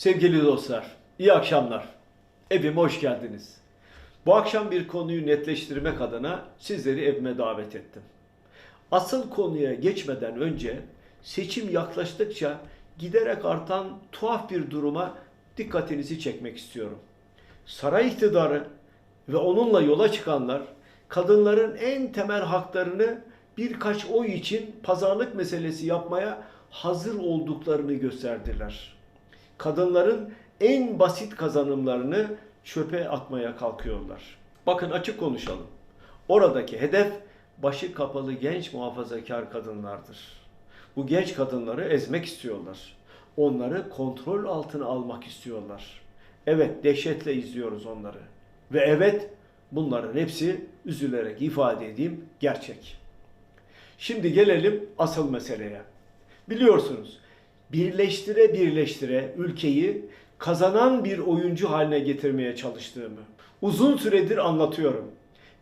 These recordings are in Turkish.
Sevgili dostlar, iyi akşamlar. Evime hoş geldiniz. Bu akşam bir konuyu netleştirmek adına sizleri evime davet ettim. Asıl konuya geçmeden önce seçim yaklaştıkça giderek artan tuhaf bir duruma dikkatinizi çekmek istiyorum. Saray iktidarı ve onunla yola çıkanlar kadınların en temel haklarını birkaç oy için pazarlık meselesi yapmaya hazır olduklarını gösterdiler. Kadınların en basit kazanımlarını çöpe atmaya kalkıyorlar. Bakın açık konuşalım. Oradaki hedef başı kapalı genç muhafazakar kadınlardır. Bu genç kadınları ezmek istiyorlar. Onları kontrol altına almak istiyorlar. Evet dehşetle izliyoruz onları. Ve evet bunların hepsi üzülerek ifade edeyim gerçek. Şimdi gelelim asıl meseleye. Biliyorsunuz birleştire birleştire ülkeyi kazanan bir oyuncu haline getirmeye çalıştığımı uzun süredir anlatıyorum.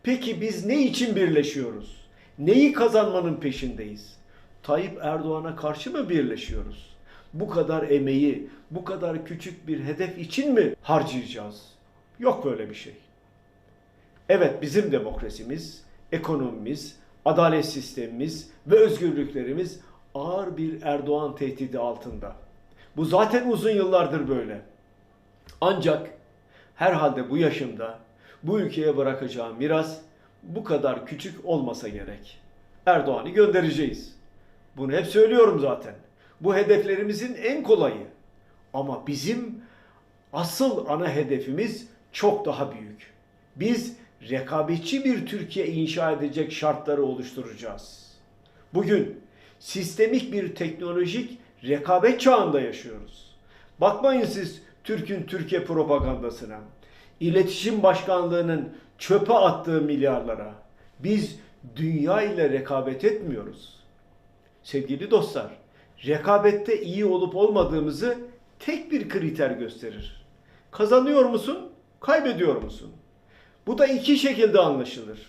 Peki biz ne için birleşiyoruz? Neyi kazanmanın peşindeyiz? Tayyip Erdoğan'a karşı mı birleşiyoruz? Bu kadar emeği, bu kadar küçük bir hedef için mi harcayacağız? Yok böyle bir şey. Evet bizim demokrasimiz, ekonomimiz, adalet sistemimiz ve özgürlüklerimiz ağır bir Erdoğan tehdidi altında. Bu zaten uzun yıllardır böyle. Ancak herhalde bu yaşımda bu ülkeye bırakacağım miras bu kadar küçük olmasa gerek. Erdoğan'ı göndereceğiz. Bunu hep söylüyorum zaten. Bu hedeflerimizin en kolayı. Ama bizim asıl ana hedefimiz çok daha büyük. Biz rekabetçi bir Türkiye inşa edecek şartları oluşturacağız. Bugün sistemik bir teknolojik rekabet çağında yaşıyoruz. Bakmayın siz Türk'ün Türkiye propagandasına, iletişim başkanlığının çöpe attığı milyarlara. Biz dünya ile rekabet etmiyoruz. Sevgili dostlar, rekabette iyi olup olmadığımızı tek bir kriter gösterir. Kazanıyor musun, kaybediyor musun? Bu da iki şekilde anlaşılır.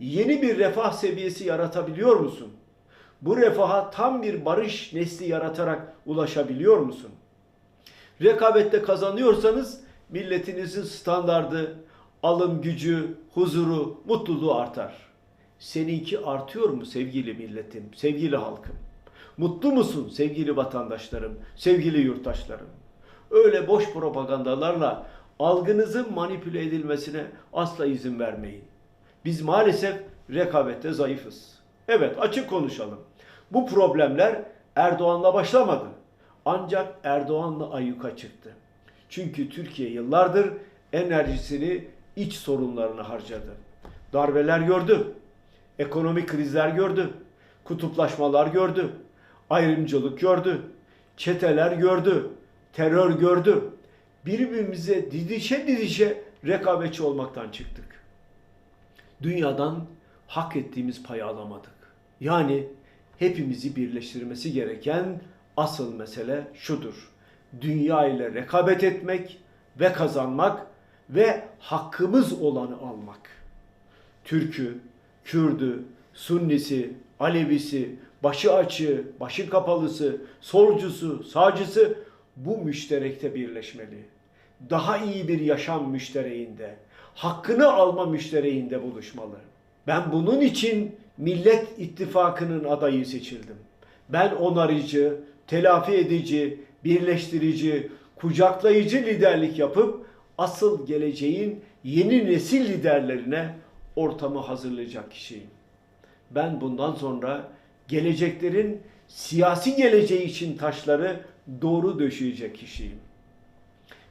Yeni bir refah seviyesi yaratabiliyor musun? Bu refaha tam bir barış nesli yaratarak ulaşabiliyor musun? Rekabette kazanıyorsanız milletinizin standardı, alım gücü, huzuru, mutluluğu artar. Seninki artıyor mu sevgili milletim, sevgili halkım? Mutlu musun sevgili vatandaşlarım, sevgili yurttaşlarım? Öyle boş propagandalarla algınızın manipüle edilmesine asla izin vermeyin. Biz maalesef rekabette zayıfız. Evet açık konuşalım. Bu problemler Erdoğan'la başlamadı. Ancak Erdoğan'la ayyuka çıktı. Çünkü Türkiye yıllardır enerjisini iç sorunlarına harcadı. Darbeler gördü. Ekonomik krizler gördü. Kutuplaşmalar gördü. Ayrımcılık gördü. Çeteler gördü. Terör gördü. Birbirimize didişe didişe rekabetçi olmaktan çıktık. Dünyadan hak ettiğimiz payı alamadık. Yani hepimizi birleştirmesi gereken asıl mesele şudur. Dünya ile rekabet etmek ve kazanmak ve hakkımız olanı almak. Türk'ü, Kürd'ü, Sunnisi, Alevisi, başı açığı, başı kapalısı, solcusu, sağcısı bu müşterekte birleşmeli. Daha iyi bir yaşam müştereğinde, hakkını alma müştereğinde buluşmalı. Ben bunun için Millet İttifakı'nın adayı seçildim. Ben onarıcı, telafi edici, birleştirici, kucaklayıcı liderlik yapıp asıl geleceğin yeni nesil liderlerine ortamı hazırlayacak kişiyim. Ben bundan sonra geleceklerin siyasi geleceği için taşları doğru döşeyecek kişiyim.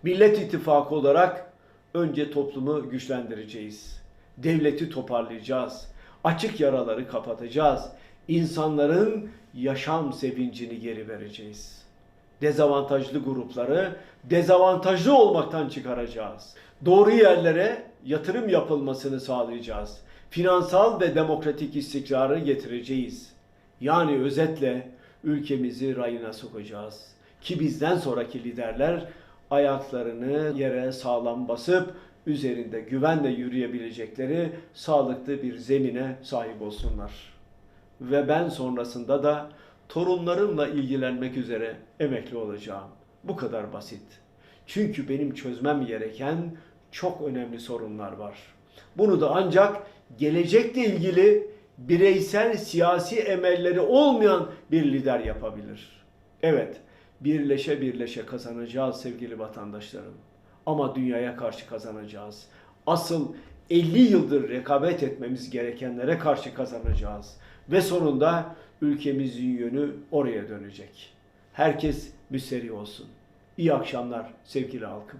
Millet İttifakı olarak önce toplumu güçlendireceğiz. Devleti toparlayacağız. Açık yaraları kapatacağız. İnsanların yaşam sevincini geri vereceğiz. Dezavantajlı grupları dezavantajlı olmaktan çıkaracağız. Doğru yerlere yatırım yapılmasını sağlayacağız. Finansal ve demokratik istikrarı getireceğiz. Yani özetle ülkemizi rayına sokacağız. Ki bizden sonraki liderler ayaklarını yere sağlam basıp üzerinde güvenle yürüyebilecekleri sağlıklı bir zemine sahip olsunlar. Ve ben sonrasında da torunlarımla ilgilenmek üzere emekli olacağım. Bu kadar basit. Çünkü benim çözmem gereken çok önemli sorunlar var. Bunu da ancak gelecekle ilgili bireysel siyasi emelleri olmayan bir lider yapabilir. Evet, birleşe birleşe kazanacağız sevgili vatandaşlarım. Ama dünyaya karşı kazanacağız. Asıl 50 yıldır rekabet etmemiz gerekenlere karşı kazanacağız. Ve sonunda ülkemizin yönü oraya dönecek. Herkes müsterih olsun. İyi akşamlar sevgili halkım.